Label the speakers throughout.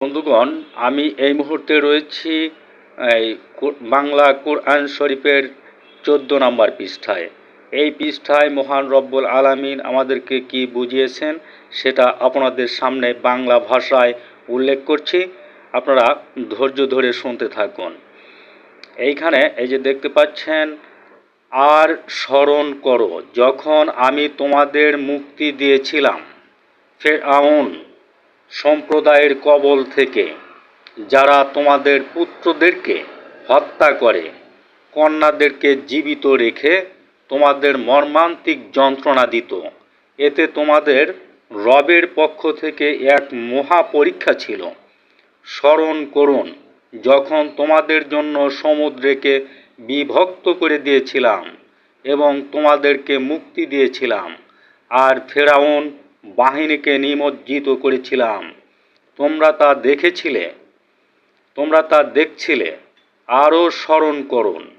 Speaker 1: বন্ধুগণ, আমি এই মুহূর্তে রয়েছি, এই বাংলা কোরআন শরীফের চোদ্দ নম্বর পৃষ্ঠায়। এই পৃষ্ঠায় মহান রব্বুল আলামিন আমাদেরকে কি বুঝিয়েছেন, সেটা আপনাদের সামনে বাংলা ভাষায় উল্লেখ করছি। আপনারা ধৈর্য ধরে শুনতে থাকুন। এইখানে এই যে দেখতে পাচ্ছেন, আর স্মরণ করো, যখন আমি তোমাদের মুক্তি দিয়েছিলাম, ফেরাউন সম্প্রদায়ের কবল থেকে, যারা তোমাদের পুত্রদেরকে হত্যা করে, কন্যাদেরকে জীবিত রেখে তোমাদের মর্মান্তিক যন্ত্রণা দিত। এতে তোমাদের রবের পক্ষ থেকে এক মহা পরীক্ষা ছিল। স্মরণ করুন, যখন তোমাদের জন্য সমুদ্রকে বিভক্ত করে দিয়েছিলাম এবং তোমাদেরকে মুক্তি দিয়েছিলাম, আর ফেরাউন বাহিনীকে নিমজ্জিত করেছিলাম। তোমরা তা দেখেছিলে, তোমরা তা দেখছিলে। আরও স্মরণ করুন,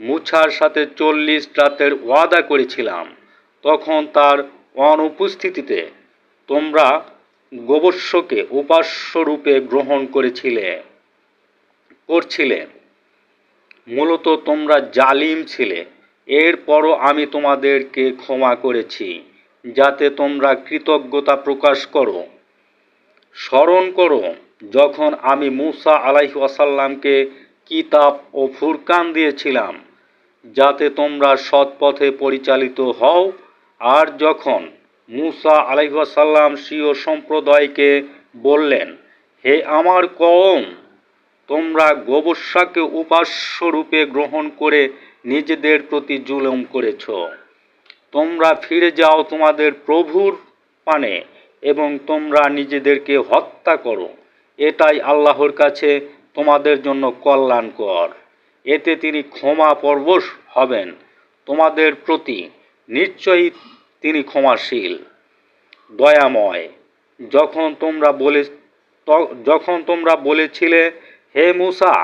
Speaker 1: মুছার সাথে চল্লিশ রাতের ওয়াদা করেছিলাম। তখন তার অনুপস্থিতিতে তোমরা গোবর্ষকে উপাস্যরূপে গ্রহণ করেছিলে, করছিলে। মূলত তোমরা জালিম ছিলে। এরপরও আমি তোমাদেরকে ক্ষমা করেছি। যাতে তোমরা কৃতজ্ঞতা প্রকাশ করো। স্মরণ করো, যখন আমি মুসা আলাইহি ওয়াসাল্লামকে কিতাব ও ফুরকান দিয়েছিলাম, যাতে তোমরা সৎ পথে পরিচালিত হও, আর যখন মুসা আলাইহি ওয়াসাল্লাম স্বীয় সম্প্রদায়কে বললেন, হে আমার কম তোমরা গোবর্ষাকে উপাস্য রূপে গ্রহণ করে নিজেদের প্রতি জুলুম করেছ। তোমরা ফিরে যাও তোমাদের প্রভুর পানে এবং তোমরা নিজেদেরকে হত্যা করো। এটাই আল্লাহর কাছে তোমাদের জন্য কল্যাণকর। এতে তিনি ক্ষমা পরবশ হবেন। তোমাদের প্রতি নিশ্চয়ই তিনি ক্ষমাশীল। দয়াময়, যখন তোমরা বলে যখন তোমরা বলেছিলে, হে মুসা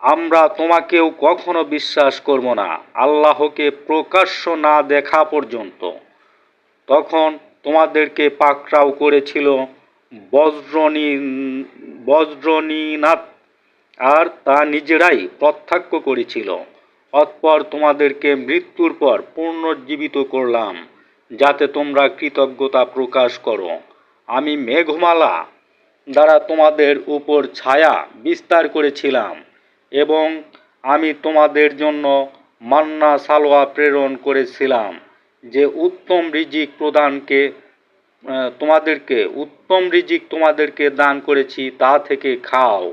Speaker 1: আমরা তোমাকেও কখনো বিশ্বাস করব না। আল্লাহকে প্রকাশ্য না দেখা পর্যন্ত। তখন তোমাদেরকে পাকড়াও করেছিল বজ্রনী, বজ্রনীনাথ, আর তা নিজেরাই প্রত্যাখ্য করেছিল। অতপর তোমাদেরকে মৃত্যুর পর পুনর্জীবিত করলাম, যাতে তোমরা কৃতজ্ঞতা প্রকাশ করো। আমি মেঘমালা দ্বারা তোমাদের উপর ছায়া বিস্তার করেছিলাম। এবং আমি তোমাদের জন্য মান্না সালোয়া প্রেরণ করেছিলাম যে উত্তম রিজিক প্রদানকে তোমাদেরকে, উত্তম রিজিক তোমাদেরকে দান করেছি, তা থেকে খাও।